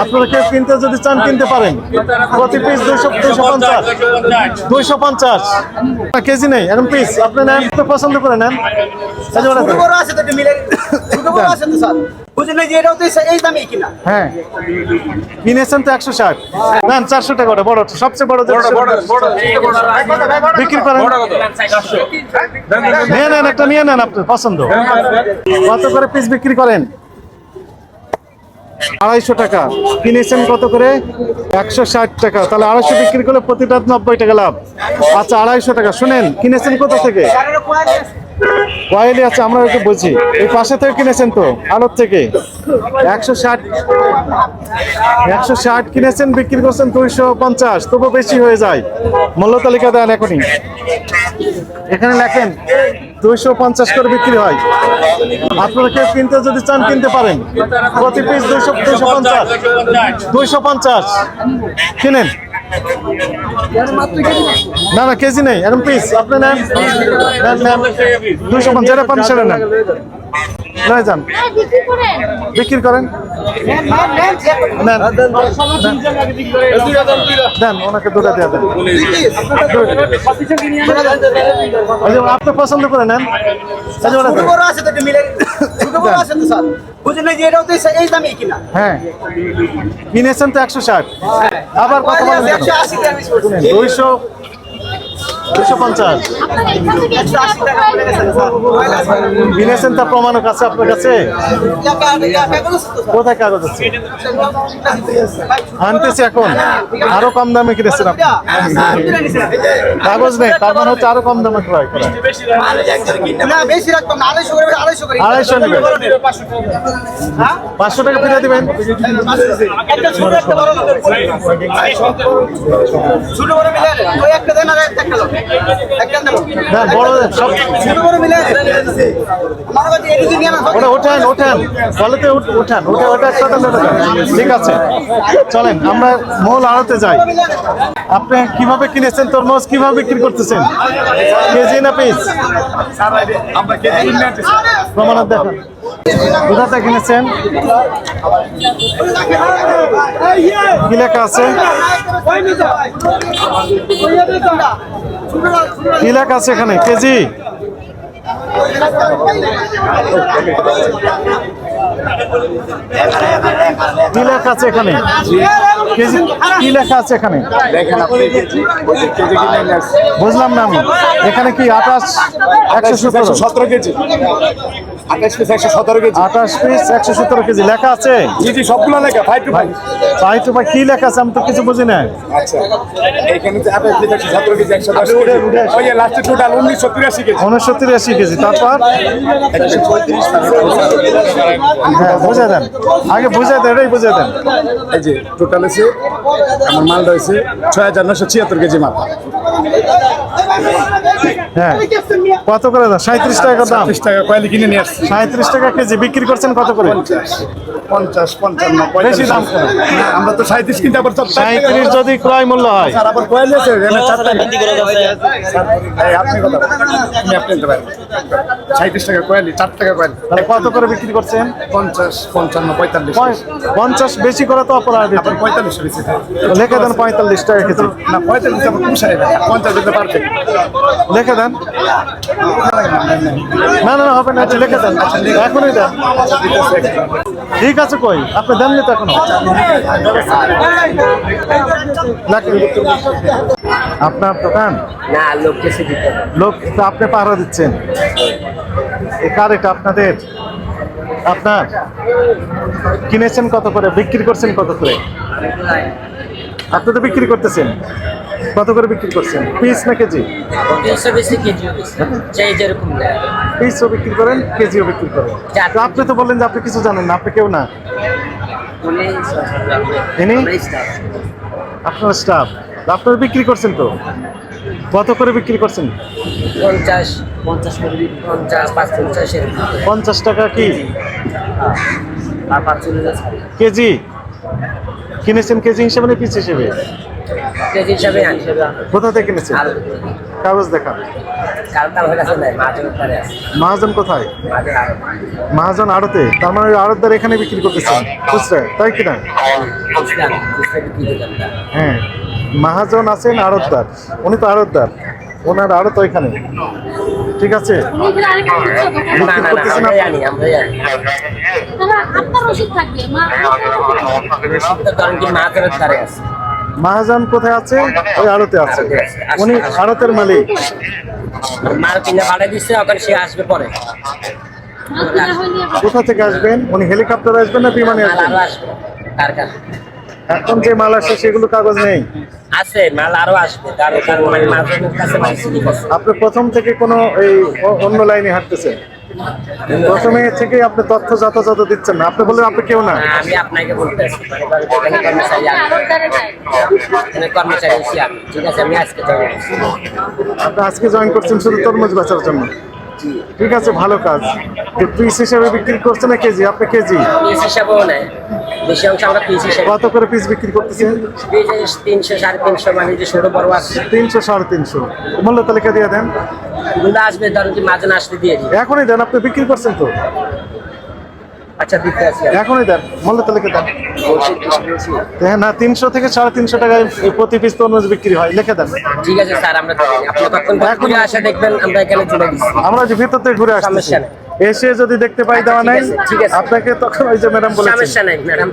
আপনারা কেউ কিনতে যদি চান কিনতে পারেন প্রতি পিস দুইশো দুইশো পঞ্চাশ দুইশো পঞ্চাশ কেজি নেই এখন পিস আপনি নেন পছন্দ করে নেন হ্যাঁ কিনেছেন তো একশো ষাট নেন চারশো টাকা ওটা বড় সবচেয়ে বড় বিক্রি করেন নিয়ে নেন একটা নিয়ে নেন আপনার পছন্দ কত করে পিস বিক্রি করেন আড়াইশো টাকা। কিনেছেন কত করে? একশো ষাট টাকা। তাহলে আড়াইশো বিক্রি করলে প্রতিটা নব্বই টাকা লাভ। আচ্ছা আড়াইশো টাকা। শুনেন, কিনেছেন কোথা থেকে? কয়েলি আছে আমরা একটু বুঝি। এই পাশে থেকে কিনেছেন তো, আলোর থেকে? একশো ষাট। একশো ষাট কিনেছেন, বিক্রি করছেন দুইশো পঞ্চাশ। তবু বেশি হয়ে যায়। মূল্য তালিকা দেন এখনই। এখানে লেখেন দুইশো পঞ্চাশ করে বিক্রি হয়। আপনারা কেউ কিনতে যদি চান কিনতে পারেন। প্রতি পিস দুইশো দুইশো পঞ্চাশ। দুইশো পঞ্চাশ। কিনেন। না না কেজি নেই এখন পিস আপনি নেন। দুইশো পঞ্চাশ পান সেটা নেন। নয় যান। বিক্রি করেন। দেন ওনাকে দুটা দিয়ে দেন। আপনি পছন্দ করে নেন। বুঝলেন যে এটাও তো এই- দামই কিনা? হ্যাঁ। কিনেছেন তো একশো ষাট। আবার কথা বলেন। দুইশো দুইশো পঞ্চাশ। আপনার। কিনেছেন প্রমাণক আছে কাছে। কোথায় কাগজ আছে? আনতেছি এখন। আরও কম দামে কিনেছেন আপনি? কাগজ নেই তার মানে হচ্ছে আরও কম দামে ক্রয় করা। না বেশি রাখতাম আড়াইশো নেবেন। হ্যাঁ? পাঁচশো টাকা ফিরে দিবেন? ছোট বড় লোক। ছোট বড় মিলে একটা দেন আর একটা না বড় সব ছোট বড় মিলে আনে। আমার কাছে এদিকে নিয়ে না ওটা ওঠেন ওঠেন। উঠ- ওঠেন। ওটা ওটা ঠিক আছে। চলেন আমরা মূল আড়তে যাই। আপনি কীভাবে কিনেছেন তরমুজ? কীভাবে বিক্রি করতেছেন? কেজি না পিস প্রমাণত দেখেন। কোথাতে কিনেছেন কি লেখা আছে? কি লেখা আছে এখানে? কেজি? কি লেখা আছে এখানে? কেজি? কি লেখা আছে এখানে? বুঝলাম না আমি। এখানে কি আঠাশ একশো সতেরো কেজি। আঠাশ পিস একশো সতেরো কেজি। আঠাশ পিস একশো সতেরো কেজি। লেখা আছে? জি জি সবগুলো লেখা ফাইভ টু ফাইভ ভাই কি লেখা আছে? আমি তো কিছু বুঝি না আচ্ছা এখানে যে আঠাশ পিস একশো সতেরো কেজি একশো দশ ওই লাস্টে টোটাল উনিশশো তিরাশি কেজি। উনিশশো তিরাশি কেজি। তারপর? একশো পঁয়ত্রিশ বুঝে দেন। আগে বুঝে দেন এটাই বুঝে দেন। এই যে টোটাল আছে আমার মাল রয়েছে ছয় হাজার নশো ছিয়াত্তর কেজি মাল হ্যাঁ। কত করে দাম সাঁত্রিশ টাকা দাম। টাকা কয়েলি কিনে নিয়ে আসছে। সাঁত্রিশ টাকা কেজি বিক্রি করছেন কত করে? পঞ্চাশ পঞ্চাশ পঞ্চান্ন বেশি দাম আমরা তো সাঁত্রিশ কিনতে আবার সব সাঁত্রিশ যদি ক্রয় মূল্য হয়। স্যার আবার কয়েলি আছে চারটা আপনি কথা সাঁত্রিশ টাকা কয়েলি চার টাকা কয়েলি। তাহলে কত করে বিক্রি করছেন? পঞ্চাশ পঞ্চান্ন পঁয়তাল্লিশ। পঁয়- পঞ্চাশ বেশি করে তো অপরাধ পঁয়তাল্লিশ লিখে দেন পঁয়তাল্লিশ টাকা কেজি। না পঁয়তাল্লিশ আবার পুষায় না পঞ্চাশ দিতে পারবে। লিখে দেন। না না হবে না লিখে দেন। এখনই দেন। ঠিক আছে কই আপনি দেননি তো এখনও। আপনার দোকান? না লোক কেসে দিতে লোক তো আপনি পাহারা দিচ্ছেন। এ কার এটা আপনাদের? আপনার? কিনেছেন কত করে? বিক্রি করছেন কত করে? আপনি তো বিক্রি করতেছেন। কত করে বিক্রি করছেন? পিস না কেজি? পিসও বিক্রি করেন কেজিও বিক্রি করেন। তো আপনি তো বললেন যে আপনি কিছু জানেন না আপনি কেউ না। ইনি? আপনার স্টাফ আপনারা বিক্রি করছেন তো? কত করে বিক্রি করছেন? পঞ্চাশ পঞ্চাশ পঞ্চাশ পাঁচ পঞ্চাশ পঞ্চাশ টাকা কি? আর পাঁচ কেজি? কিনেছেন কেজি হিসেবে না পিস হিসেবে? কেজি হিসাবে কোথা থেকে কিনেছেন? কাগজ আছে। মহাজন কোথায়? মহাজন আড়তে। তার মানে আড়তদার এখানে বিক্রি করতেছেন খুচরা তাই কিনা? হ্যাঁ। মহাজন আছেন আড়তদার। উনি তো আড়তদার। ওনার আড়ত ওইখানে ঠিক আছে? মহাজন কোথায় আছে? ওই আড়তে আছে। উনি আড়তের মালিক। মাল কিনে ভাড়া দিচ্ছে ওখানে সে আসবে পরে। কোথা থেকে আসবেন? উনি হেলিকপ্টার আসবেন না বিমানে আসবেন? কার কার? এখন যে মাল আসে সেগুলো কাগজ নেই। আছে মাল আরও আসবে। তার মানে মাঝের কাছে মানে আপনি প্রথম থেকে কোনো এই অন্য লাইনে হাঁটতেছেন? প্রথমে থেকে আপনি তথ্য যথাযথ দিচ্ছেন না। আপনি বললেন আপনি কেউ না। আমি আপনাকে বলতে মানে কর্মচারী আমি। ঠিক আছে আমি আজকে জয়েন করছি আপনি আজকে জয়েন করছেন শুধু তরমুজ বেচার জন্য। ঠিক আছে ভালো কাজ। পিস হিসেবে বিক্রি করছে না কেজি? আপনি কেজি? পিস হিসাবেও নেয় বেশি অংশ আমরা পিস হিসাবে কত করে পিস বিক্রি করতেছেন? তিনশো সাড়ে তিনশো মানে যে ছোট বড় আছে। তিনশো সাড়ে তিনশো। মূল্য তালিকা দিয়ে দেন। আসবে ধরুন কি মাঝে আসতে দিয়ে দিই। এখনই দেন আপনি বিক্রি করছেন তো? আচ্ছা এখনই দেন মূল্য তালিকা দেন। হ্যাঁ না তিনশো থেকে সাড়ে তিনশো টাকায় প্রতি পিস তরমুজ বিক্রি হয় লিখে দেন। ঠিক আছে স্যার আমরা আমরা যে ভিতর থেকে ঘুরে আসছি। এসে যদি দেখতে পাই দেওয়া নাই ঠিক আছে, আপনাকে তখন ওই যে ম্যাডাম বলেছেন সমস্যা নাই ম্যাডাম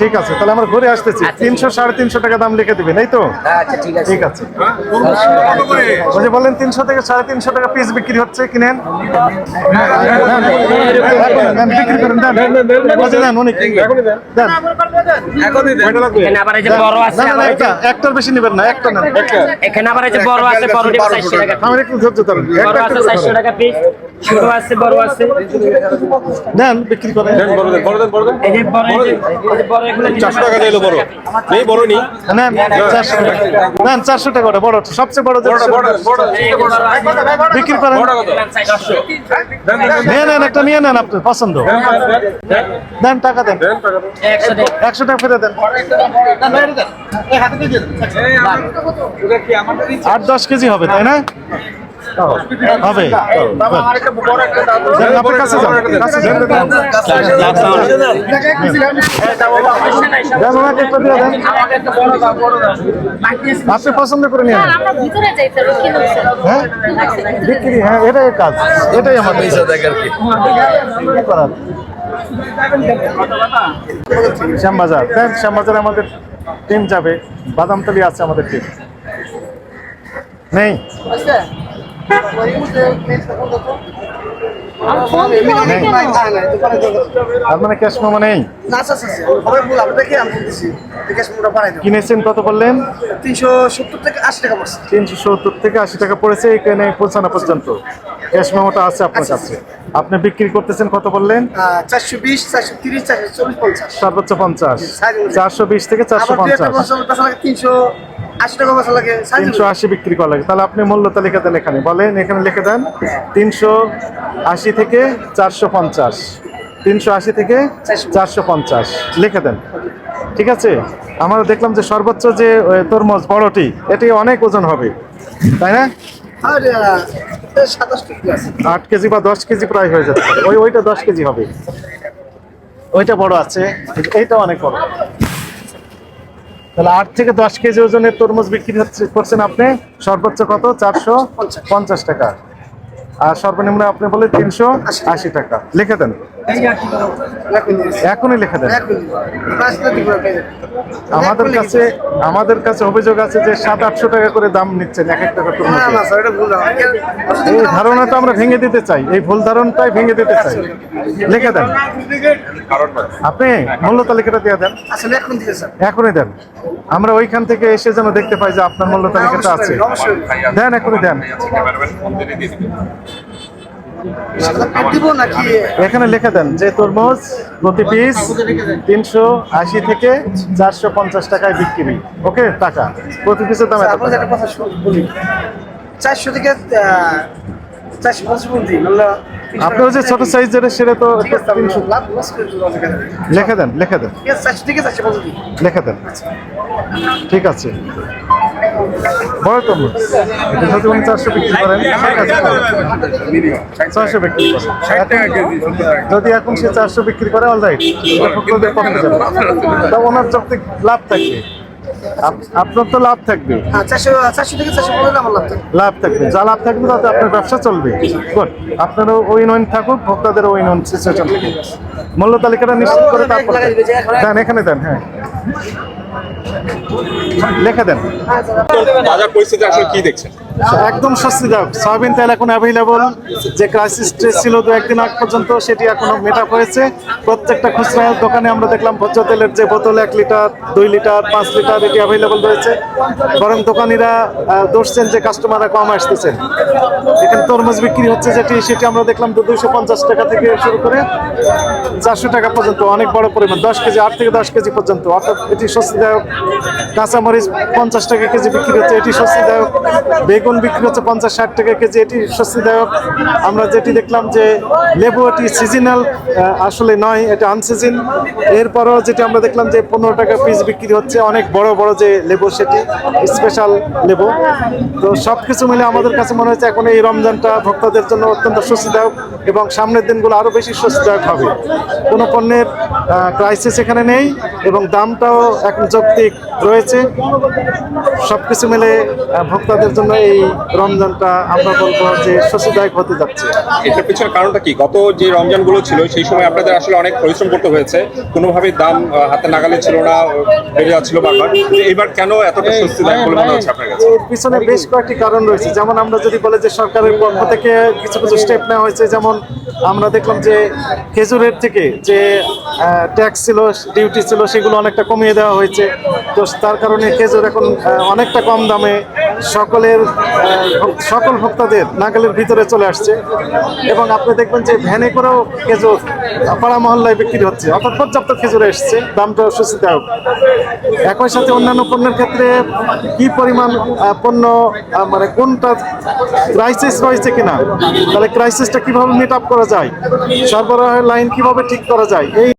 ঠিক আছে তাহলে আমরা ঘুরে আসতেছি। আচ্ছা, তিনশো সাড়ে তিনশো টাকা দাম লিখে দিবেন এই তো? আচ্ছা ঠিক আছে। ঠিক আছে। ওই যে বললেন তিনশো থেকে সাড়ে তিনশো টাকা পিস বিক্রি হচ্ছে কিনেন? বিক্রি করেন দেন ওই যে দেন, উনি দেন এখানে আবার এই যে বড় আছে না না, না আবার এই যে- একটা একটার বেশি নেবেন না একটা নেন। এখানে আবার এই যে বড় আছে বড় নিবে চারশো টাকা আমার একটু ধৈর্য ধরেন বড় একটা আছে একটা করে চারশো ধরেন। টাকা পিস ছোট আছে। বড় আছে। দেন বিক্রি করেন। এই যে বড় এই যে- এই যে বড় এগুলো চারশো টাকা দিলো বড়। নেই বড় নেই। নেন চারশো টাকা। নেন চারশো টাকা ওটা বড় সবচেয়ে বড় যে- বিক্রি করেন। নিয়ে নেন একটা নিয়ে নেন আপনার পছন্দ। দেন টাকা দেন। একশো টাকা একশো টাকা ফেরত দেন। আট দশ কেজি হবে তাই না? হবে। আপনার কাছে যান কাছে যান। আপনি পছন্দ করে নিয়ে হ্যাঁ? বিক্রি হ্যাঁ এটাই কাজ। এটাই আমাদের শ্যামবাজার। দেন শ্যামবাজারে আমাদের টিম যাবে। বাদামতলি আছে আমাদের টিম নেই? ক্যাশ মোমো নেই? কিনেছেন কত বললেন? তিনশো সত্তর থেকে আশি টাকা তিনশো সত্তর থেকে আশি টাকা পড়েছে এখানে পৌঁছানো পর্যন্ত। ক্যাশ মেমোটা আছে আপনার কাছে। আপনি বিক্রি করতেছেন কত বললেন? চারশো বিশ চারশো তিরিশ চারশো চল্লিশ পঞ্চাশ। সর্বোচ্চ পঞ্চাশ। চারশো বিশ থেকে চারশো পঞ্চাশ। তিনশো তিনশো আশি বিক্রি করা লাগে। তাহলে আপনি মূল্য তালিকা দেন এখানে। বলেন এখানে লিখে দেন তিনশো আশি থেকে চারশো পঞ্চাশ। তিনশো আশি থেকে চারশো। পঞ্চাশ। লিখে দেন। ঠিক আছে? আমরা দেখলাম যে সর্বোচ্চ যে তরমুজ বড়টি এটি অনেক ওজন হবে। তাই না? আট কেজি বা দশ কেজি প্রায় হয়ে যাচ্ছে। ওই ওইটা দশ কেজি হবে। ওইটা বড় আছে এইটা অনেক বড়। তাহলে আট থেকে দশ কেজি ওজনের তরমুজ বিক্রি হচ্ছে করছেন আপনি সর্বোচ্চ কত? চারশো পঞ্চাশ। টাকা। আর সর্বনিম্ন আপনি বলে তিনশো আশি টাকা। লিখে দেন। এখনই লিখে দেন। আমাদের কাছে আমাদের কাছে অভিযোগ আছে যে সাত আটশো টাকা করে দাম নিচ্ছেন এক এক টাকা না তরমুজ না স্যার এটা ভুল এই ধারণাটা আমরা ভেঙে দিতে চাই। এই ভুল ধারণাটাই ভেঙে দিতে চাই। লিখে দেন। আপনি মূল্য তালিকাটা দিয়ে দেন। আসলে এখন দিকে স্যার এখনই দেন। আমরা ওইখান থেকে এসে যেন দেখতে পাই যে আপনার মূল্য তালিকাটা আছে। দেন এখনই দেন। এখানে লিখে দেন যে তরমুজ প্রতি পিস তিনশো আশি থেকে চারশো পঞ্চাশ টাকায় বিক্রি। ওকে টাকা। প্রতি পিসের দাম বলি। চারশো থেকে চারশো আপনার যে ছোট সাইজ যেটা সেটা তো। লিখে দেন লিখে দেন। লিখে দেন। ঠিক আছে। বড় তরমুজ এটা যদি উনি চারশো বিক্রি করেন ছয়শো বিক্রি করেন। এখন যদি এখন সে চারশো বিক্রি করে অল রাইট ভোক্তাদের পক্ষে যাবে। তা ওনার যত লাভ থাকবে আপ- আপনার তো লাভ থাকবে। হ্যাঁ চারশো চারশো থেকে চারশো লাভ থাকবে। যা লাভ থাকবে তাতে আপনার ব্যবসা চলবে। আপনারও ওইন ওইন থাকুক ভোক্তাদের ওই সিচুয়েশন মূল্য তালিকাটা নিশ্চিত করে তারপর। দেন এখানে দেন হ্যাঁ। লেখা দেন। বাজার পরিস্থিতি আসলে কি দেখছেন? একদম স্বস্তিদায়ক। সয়াবিন তেল এখন অ্যাভেলেবল যে ক্রাইসিস ছিল দু একদিন আগ পর্যন্ত, সেটি এখনও মেটা হয়েছে। প্রত্যেকটা খুচরা দোকানে আমরা দেখলাম ভোজ্য তেলের যে বোতল, এক লিটার, দুই লিটার, পাঁচ লিটার, এটি অ্যাভেলেবল রয়েছে। বরং দোকানিরা দোষছেন যে কাস্টমাররা কম আসতেছেন। এখানে তরমুজ বিক্রি হচ্ছে যেটি, সেটি আমরা দেখলাম তো দুইশো পঞ্চাশ টাকা থেকে শুরু করে চারশো টাকা পর্যন্ত, অনেক বড় পরিমাণ, দশ কেজি, আট থেকে দশ কেজি পর্যন্ত। অর্থাৎ এটি স্বস্তিদায়ক। কাঁচামরিচ পঞ্চাশ টাকা কেজি বিক্রি হচ্ছে, এটি স্বস্তিদায়ক। বেগুন বিক্রি হচ্ছে পঞ্চাশ ষাট টাকা কেজি। এটি স্বস্তিদায়ক। আমরা যেটি দেখলাম যে লেবু এটি সিজনাল আসলে নয়, এটা আনসিজন এরপরও যেটি আমরা দেখলাম যে পনেরো টাকা পিস বিক্রি হচ্ছে। অনেক বড় বড় যে লেবু, সেটি স্পেশাল লেবু। তো সব কিছু মিলে আমাদের কাছে মনে হচ্ছে এখন এই রমজানটা ভোক্তাদের জন্য অত্যন্ত স্বস্তিদায়ক। এবং সামনের দিনগুলো আরও বেশি স্বস্তিদায়ক হবে। কোনো পণ্যের ক্রাইসিস এখানে নেই এবং দামটাও এখন যৌক্তিক রয়েছে। সব কিছু মিলে ভোক্তাদের জন্য এই রমজানটা আমরা বলব যে স্বস্তিদায়ক হতে যাচ্ছে। এটার পিছনে কারণটা কি? গত যে রমজানগুলো ছিল সেই সময় আপনাদের আসলে অনেক পরিশ্রম করতে হয়েছে। কোনোভাবে দাম হাতে নাগালে ছিল না বেড়ে যাচ্ছিল বারবার। এবার কেন এতটা স্বস্তিদায়ক বলে মনে হচ্ছে আপনার কাছে? পিছনে বেশ কয়েকটি কারণ রয়েছে। যেমন আমরা যদি বলে যে সরকারের পক্ষ থেকে কিছু কিছু স্টেপ নেওয়া হয়েছে যেমন আমরা দেখলাম যে খেজুরের থেকে যে ট্যাক্স ছিল ডিউটি ছিল, সেগুলো অনেকটা কমিয়ে দেওয়া হয়েছে। তো তার কারণে খেজুর এখন অনেকটা কম দামে সকলের সকল ভোক্তাদের নাগালের ভিতরে চলে আসছে। এবং আপনি দেখবেন যে ভ্যানে করেও খেজুর পাড়া মহল্লায় বিক্রি হচ্ছে। অর্থাৎ পর্যাপ্ত খেজুর এসছে, দামটা স্বস্তিদায়ক একই সাথে অন্যান্য পণ্যের ক্ষেত্রে কি পরিমাণ পণ্য মানে কোনটা ক্রাইসিস রয়েছে কিনা, তাহলে ক্রাইসিসটা কীভাবে মিট আপ করা যায়? সরবরাহের লাইন কীভাবে ঠিক করা যায়? এই